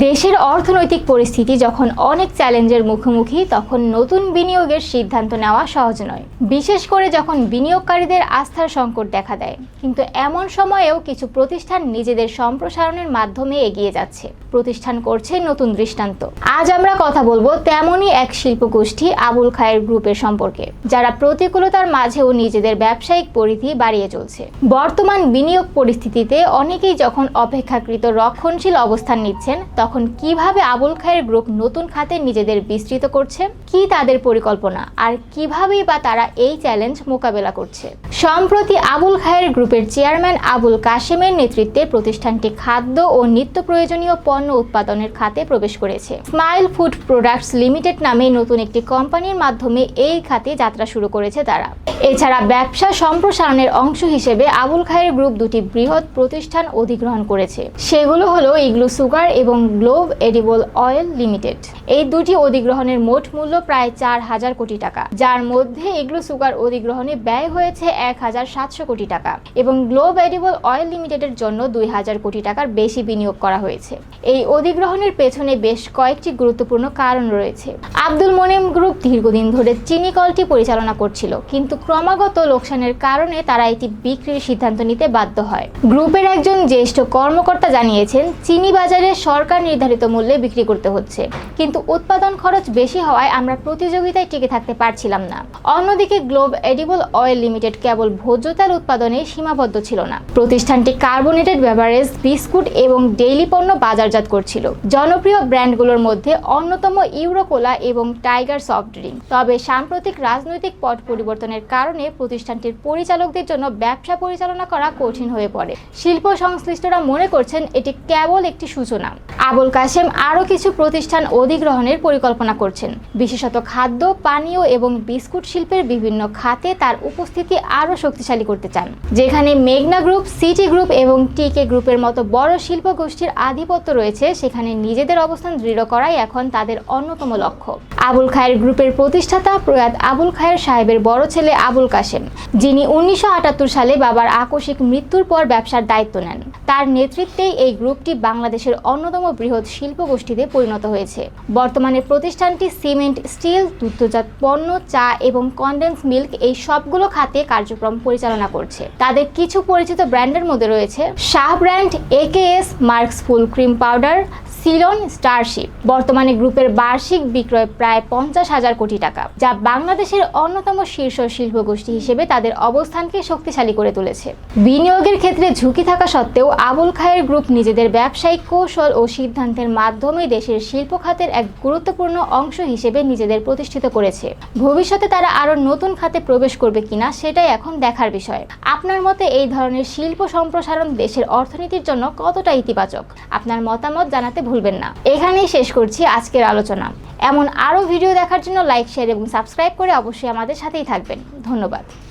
দেশের অর্থনৈতিক পরিস্থিতি যখন অনেক চ্যালেঞ্জের মুখোমুখি, তখন নতুন বিনিয়োগের সিদ্ধান্ত নেওয়া সহজ নয়। বিশেষ করে যখন বিনিয়োগকারীদের আস্থার সংকট দেখা দেয়। কিন্তু এমন সময়েও কিছু প্রতিষ্ঠান নিজেদের সম্প্রসারণের মাধ্যমে এগিয়ে যাচ্ছে। প্রতিষ্ঠান করছে নতুন দৃষ্টান্ত। আজ আমরা কথা বলব তেমনই এক শিল্পগোষ্ঠী আবুল খায়ের গ্রুপের সম্পর্কে, যারা প্রতিকূলতার মাঝেও নিজেদের ব্যবসায়িক পরিধি বাড়িয়ে চলছে। বর্তমান বিনিয়োগ পরিস্থিতিতে অনেকেই যখন অপেক্ষাকৃত রক্ষণশীল অবস্থান নিচ্ছেন তখন কীভাবে আবুল খায়ের গ্রুপ নতুন খাতে নিজেদের বিস্তৃত করছে, কি তাদের পরিকল্পনা, আর কিভাবেই বা তারা এই চ্যালেঞ্জ মোকাবেলা করছে। সম্প্রতি আবুল খায়ের গ্রুপের চেয়ারম্যান আবুল কাশেমের নেতৃত্বে প্রতিষ্ঠানটি খাদ্য ও নিত্য প্রয়োজনীয় পণ্য উৎপাদনের খাতে প্রবেশ করেছে। স্মাইল ফুড প্রোডাক্টস লিমিটেড নামে নতুন একটি কোম্পানির মাধ্যমে এই খাতে যাত্রা শুরু করেছে তারা। এছাড়া ব্যবসা সম্প্রসারণের অংশ হিসেবে আবুল খায়ের গ্রুপ দুটি বৃহৎ প্রতিষ্ঠান অধিগ্রহণ করেছে। সেগুলো হলো ইগলু সুগার এবং গ্লোব এডিবল অয়েল লিমিটেড। এই দুটি অধিগ্রহণের মোট মূল্য প্রায় চার হাজার কোটি টাকা। যার মধ্যে ইগলু সুগার অধিগ্রহণে ব্যয় হয়েছে এক হাজার সাতশো কোটি টাকা এবং গ্লোব এডিবল অয়েল লিমিটেডের জন্য দুই হাজার কোটি টাকার বেশি বিনিয়োগ করা হয়েছে। এই অধিগ্রহণের পেছনে বেশ কয়েকটি গুরুত্বপূর্ণ কারণ রয়েছে। আব্দুল মোনেম গ্রুপ দীর্ঘদিন ধরে চিনি কলটি পরিচালনা করছিল, কিন্তু ক্রমাগত লোকসানের কারণে তারা এটি বিক্রির সিদ্ধান্ত নিতে বাধ্য হয়। গ্রুপের একজন জ্যেষ্ঠ কর্মকর্তা জানিয়েছেন, চিনি বাজারে সরকার নির্ধারিত মূল্যে বিক্রি করতে হচ্ছে। কিন্তু উৎপাদন খরচ বেশি হওয়ায় আমরা প্রতিযোগিতায় টিকে থাকতে পারছিলাম না। অন্যদিকে গ্লোব এডিবল অয়েল লিমিটেড কেবল ভোজ্য তেল উৎপাদনে সীমাবদ্ধ ছিল না। প্রতিষ্ঠানটি কার্বোনেটেড বেভারেজ, বিস্কুট এবং ডেইলি পণ্য বাজারজাত করছিল। জনপ্রিয় ব্র্যান্ডগুলোর মধ্যে অন্যতম ইউরোকোলা এবং টাইগার সফট ড্রিঙ্ক। তবে সাম্প্রতিক রাজনৈতিক পট পরিবর্তনের কারণে প্রতিষ্ঠানটির পরিচালকদের জন্য ব্যবসা পরিচালনা করা কঠিন হয়ে পড়ে। শিল্প সংশ্লিষ্টরা মনে করছেন এটি কেবল একটি সূচনা। আবুল কাশেম আরও কিছু প্রতিষ্ঠান অধিগ্রহণের পরিকল্পনা করছেন। বিশেষত খাদ্য, পানীয় এবং বিস্কুট শিল্পের বিভিন্ন খাতে তার উপস্থিতি আরও শক্তিশালী করতে চান। যেখানে মেঘনা গ্রুপ, সিটি গ্রুপ এবং টিকে গ্রুপের মতো বড় শিল্প গোষ্ঠীর আধিপত্য রয়েছে, সেখানে নিজেদের অবস্থান দৃঢ় করাই এখন তাদের অন্যতম লক্ষ্য। আবুল খায়ের গ্রুপের প্রতিষ্ঠাতা প্রয়াত আবুল খায়ের সাহেবের বড় ছেলে আবুল কাশেম, যিনি উনিশশো আটাত্তর সালে বাবার আকস্মিক মৃত্যুর পর ব্যবসার দায়িত্ব নেন। তার নেতৃত্বেই এই গ্রুপটি বাংলাদেশের অন্যতম বৃহৎ শিল্প গোষ্ঠীতে পরিণত হয়েছে। বর্তমানে প্রতিষ্ঠানটি সিমেন্ট, স্টিল, দুগ্ধজাত পণ্য, চা এবং কন্ডেন্স মিল্ক এই সবগুলো খাতে কার্যক্রম পরিচালনা করছে। তাদের কিছু পরিচিত ব্র্যান্ডের মধ্যে রয়েছে Shah brand AKS Marks full cream powder Ceylon Starship বর্তমানে গ্রুপের বার্ষিক বিক্রয় প্রায় পঞ্চাশ হাজার কোটি টাকা, যা বাংলাদেশের অন্যতম শীর্ষ শিল্প গোষ্ঠী হিসেবে তাদের অবস্থানকে শক্তিশালী করে তুলেছে। বিনিয়োগের ক্ষেত্রে ঝুঁকি থাকা সত্ত্বেও আবুল খায়ের গ্রুপ নিজেদের ব্যবসায়িক কৌশল ও সিদ্ধান্তের মাধ্যমে দেশের শিল্প খাতের এক গুরুত্বপূর্ণ অংশ হিসেবে নিজেদের প্রতিষ্ঠিত করেছে। ভবিষ্যতে তারা আরও নতুন খাতে প্রবেশ করবে কিনা সেটাই এখন দেখার বিষয়। আপনার মতে এই ধরনের শিল্প সম্প্রসারণ দেশের অর্থনীতির জন্য কতটা ইতিবাচক? আপনার মতামত জানাতে ভুলবেন না। এখানেই শেষ করছি আজকের আলোচনা। এমন আরও ভিডিও দেখার জন্য লাইক, শেয়ার এবং সাবস্ক্রাইব করে অবশ্যই আমাদের সাথেই থাকবেন। ধন্যবাদ।